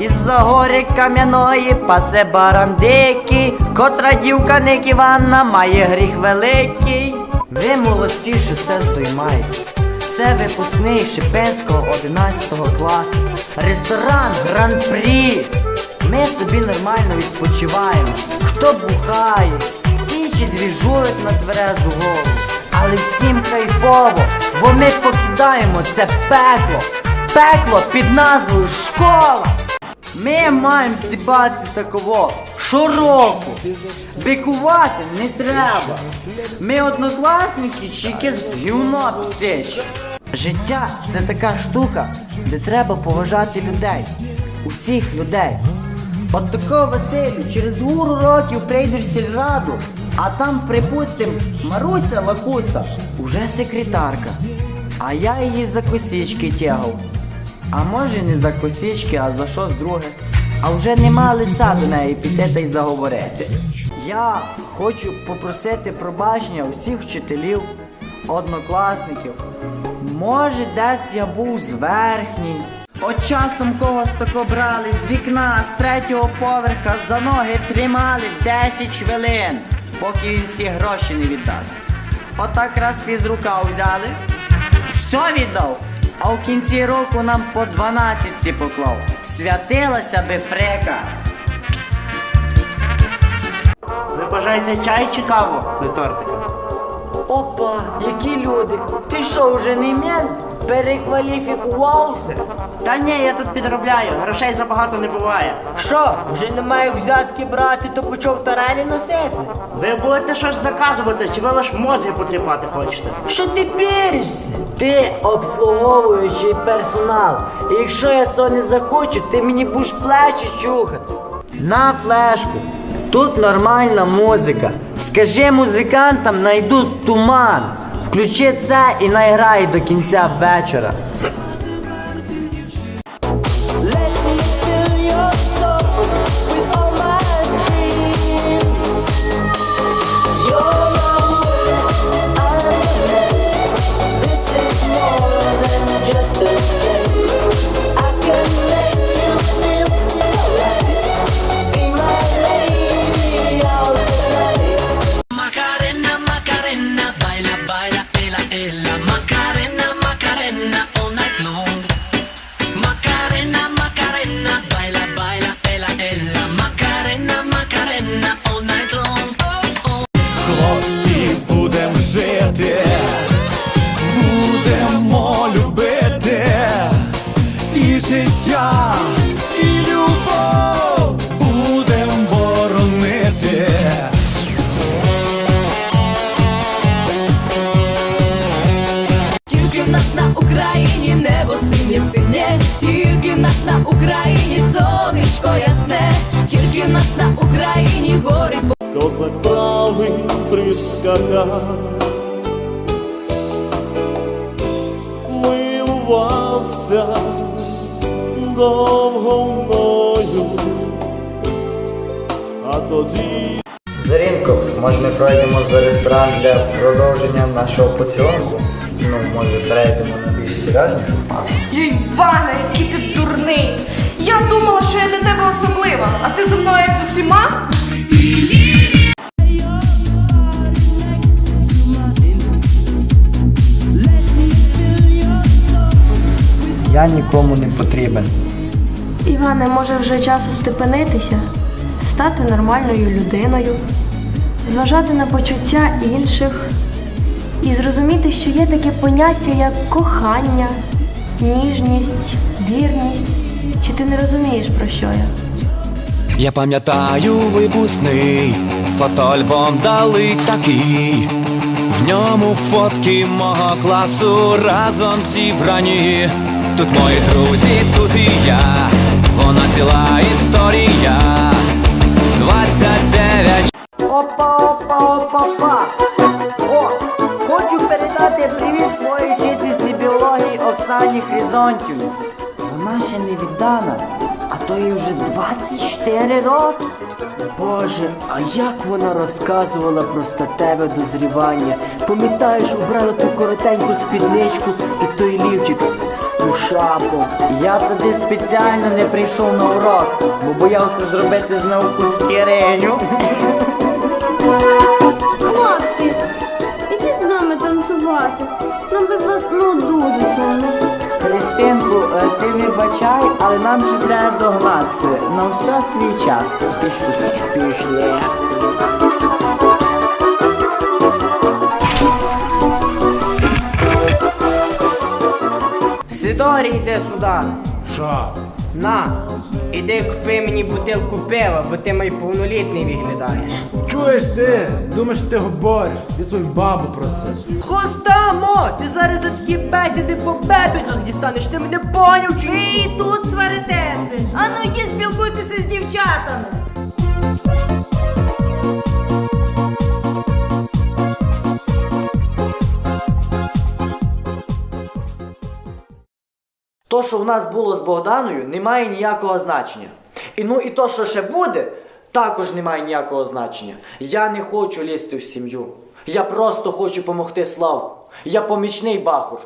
Із-за гори кам'яної пасе баран дикий, котра дівка Ник Іванна має гріх великий. Ви молодці, що це здоймаєте. Це випускний Шипенського 11 класу. Ресторан Гран-Прі. Ми собі нормально відпочиваємо. Хто бухає, інші двіжують на тверезу голову. Але всім кайфово, бо ми покидаємо це пекло. Пекло під назвою школа. Ми маємо здибатися такого щороку. Бикувати не треба. Ми однокласники чи якесь гівно псич. Життя це така штука, де треба поважати людей. Усіх людей. От такого Василю, через гуру років прийдеш в сільраду, а там, припустим, Маруся Лакуста, уже секретарка. А я її за косички тягав. А може не за косички, а за щось друге. А вже нема лиця до неї піти та й заговорити. Я хочу попросити пробачення усіх вчителів, однокласників. Може, десь я був зверхній. От часом когось тако брали з вікна, з третього поверха за ноги тримали 10 хвилин, поки він всі гроші не віддасть. Отак раз фізрука взяли, все віддав, а в кінці року нам по 12 поклав. Святилася би фрека. Ви бажаєте чай чи каву? Не тортика. Опа, які люди! Ти що, вже не мент? Перекваліфікувався? Та ні, я тут підробляю, грошей забагато не буває. Що, вже немає взятки брати, то почав тарелі носити? Ви будете щось заказувати, чи ви лиш мозги потріпати хочете? Що ти піришся? Ти обслуговуючий персонал. І якщо я цього не захочу, ти мені будеш плечі чухати. На флешку. Тут нормальна музика. Скажи музикантам, найдуть туман. Включи це і найграй до кінця вечора. Гори. Козак правий прискакав, милувався довго мною, а тоді. Зорінко, може ми пройдемо за ресторан для продовження нашого поцілунку? Ну, може перейдемо на більш серйознішу фазу. Іване, який ти дурний! Я думала, що я для тебе особлива, а ти зі мною Я нікому не потрібен. Іване, може вже час остепенитися, стати нормальною людиною, зважати на почуття інших і зрозуміти, що є таке поняття, як кохання, ніжність, вірність. Чи ти не розумієш, про що я? Я пам'ятаю випускний, фотоальбом дали такий. В ньому фотки мого класу разом зібрані. Тут мої друзі, тут і я, вона ціла історія. 29 Опа, опа, опа, опа. О, хочу передати привіт своїй вчительці біології Оксані Хризонтівні. Вона ще не віддана, а то їй вже 24 роки. Боже, а як вона розказувала про статеве дозрівання. Пам'ятаєш, убрала ту коротеньку спідничку і той лівчик спушав папу. Я туди спеціально не прийшов на урок, бо боявся зробити з науку скиреню. Хлопці, ідіть з нами танцювати. Нам без вас ну дуже сумно. Христинку, е, ти не бачай, але нам ще треба догнатися. На все свій час. Пішли, пішли. Сидорій, йди сюди. Що? На, іди купи мені бутилку пива, бо ти мій повнолітний виглядаєш. Чуєш ти? Думаєш, ти говориш? Ти свою бабу проси. Хостамо! Ти зараз за такі бесіди по бебіхах дістанеш, ти мене поняв чи? Ви і тут сваритеся. А ну йди спілкуйтеся з дівчатами. То, що в нас було з Богданою, не має ніякого значення. І ну і то, що ще буде, також не має ніякого значення. Я не хочу лізти в сім'ю. Я просто хочу допомогти славу. Я помічний бахур.